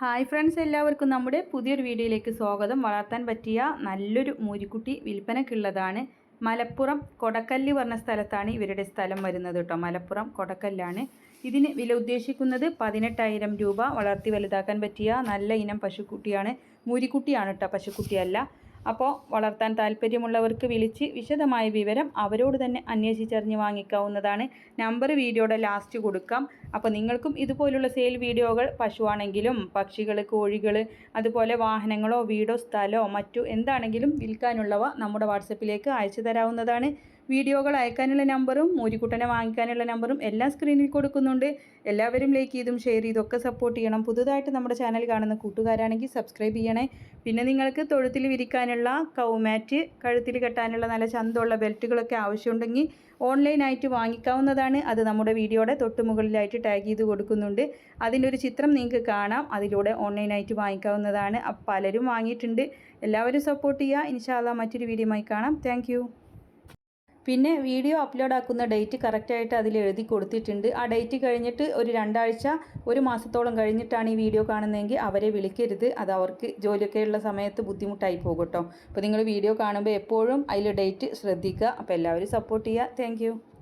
Hi friends എല്ലാവർക്കും നമ്മുടെ പുതിയൊരു വീഡിയോയിലേക്ക് സ്വാഗതം. വളർത്താൻ പറ്റിയ നല്ലൊരു മൂരിക്കുട്ടി വിൽപ്പനക്കുള്ളതാണ് മലപ്പുറം കൊടക്കല്ല് പറഞ്ഞ സ്ഥലത്താണ് ഇവരുടെ സ്ഥലം വരുന്നത് കേട്ടോ മലപ്പുറം കൊടക്കല്ലാണ്. ഇതിന് വില ഉദ്ദേശിക്കുന്നത് പതിനെട്ടായിരം രൂപ. വളർത്തി വലുതാക്കാൻ പറ്റിയ നല്ല ഇനം പശുക്കുട്ടിയാണ് മൂരിക്കുട്ടിയാണ് കേട്ടോ പശുക്കുട്ടിയല്ല. അപ്പോൾ വളർത്താൻ താല്പര്യമുള്ളവർക്ക് വിളിച്ച് വിശദമായ വിവരം അവരോട് തന്നെ അന്വേഷിച്ചറിഞ്ഞ് വാങ്ങിക്കാവുന്നതാണ്. നമ്പർ വീഡിയോയുടെ ലാസ്റ്റ് കൊടുക്കാം. അപ്പോൾ നിങ്ങൾക്കും ഇതുപോലുള്ള സെയിൽ വീഡിയോകൾ പശുവാണെങ്കിലും പക്ഷികൾ കോഴികൾ അതുപോലെ വാഹനങ്ങളോ വീടോ സ്ഥലമോ മറ്റു എന്താണെങ്കിലും വിൽക്കാനുള്ളവ നമ്മുടെ വാട്സപ്പിലേക്ക് അയച്ചു തരാവുന്നതാണ്. വീഡിയോകൾ അയക്കാനുള്ള നമ്പറും മൂരിക്കുട്ടനെ വാങ്ങിക്കാനുള്ള നമ്പറും എല്ലാം സ്ക്രീനിൽ കൊടുക്കുന്നുണ്ട്. എല്ലാവരും ലൈക്ക് ചെയ്തും ഷെയർ ചെയ്തൊക്കെ സപ്പോർട്ട് ചെയ്യണം. പുതുതായിട്ട് നമ്മുടെ ചാനൽ കാണുന്ന കൂട്ടുകാരാണെങ്കിൽ സബ്സ്ക്രൈബ് ചെയ്യണേ. പിന്നെ നിങ്ങൾക്ക് തൊഴുത്തിൽ വിരിക്കാനുള്ള കൗമാറ്റ് കഴുത്തിൽ കെട്ടാനുള്ള നല്ല ചന്തമുള്ള ബെൽറ്റുകളൊക്കെ ആവശ്യമുണ്ടെങ്കിൽ ഓൺലൈനായിട്ട് വാങ്ങിക്കാവുന്നതാണ്. അത് നമ്മുടെ വീഡിയോയുടെ തൊട്ട് മുകളിലായിട്ട് ടാഗ് ചെയ്ത് കൊടുക്കുന്നുണ്ട്. അതിന്റെ ഒരു ചിത്രം നിങ്ങൾക്ക് കാണാം. അതിലൂടെ ഓൺലൈനായിട്ട് വാങ്ങിക്കാവുന്നതാണ്. പലരും വാങ്ങിയിട്ടുണ്ട്. എല്ലാവരും സപ്പോർട്ട് ചെയ്യുക. ഇൻഷാല്ല മറ്റൊരു വീഡിയോയുമായി കാണാം. താങ്ക് പിന്നെ വീഡിയോ അപ്ലോഡ് ആക്കുന്ന ഡേറ്റ് കറക്റ്റായിട്ട് അതിൽ എഴുതി കൊടുത്തിട്ടുണ്ട്. ആ ഡേറ്റ് കഴിഞ്ഞിട്ട് ഒരു രണ്ടാഴ്ച ഒരു മാസത്തോളം കഴിഞ്ഞിട്ടാണ് ഈ വീഡിയോ കാണുന്നതെങ്കിൽ അവരെ വിളിക്കരുത്. അത് അവർക്ക് ജോലിയൊക്കെ ഉള്ള സമയത്ത് ബുദ്ധിമുട്ടായി പോകും അപ്പോൾ നിങ്ങൾ വീഡിയോ കാണുമ്പോൾ എപ്പോഴും അതിൽ ഡേറ്റ് ശ്രദ്ധിക്കുക. അപ്പോൾ എല്ലാവരും സപ്പോർട്ട് ചെയ്യുക. താങ്ക്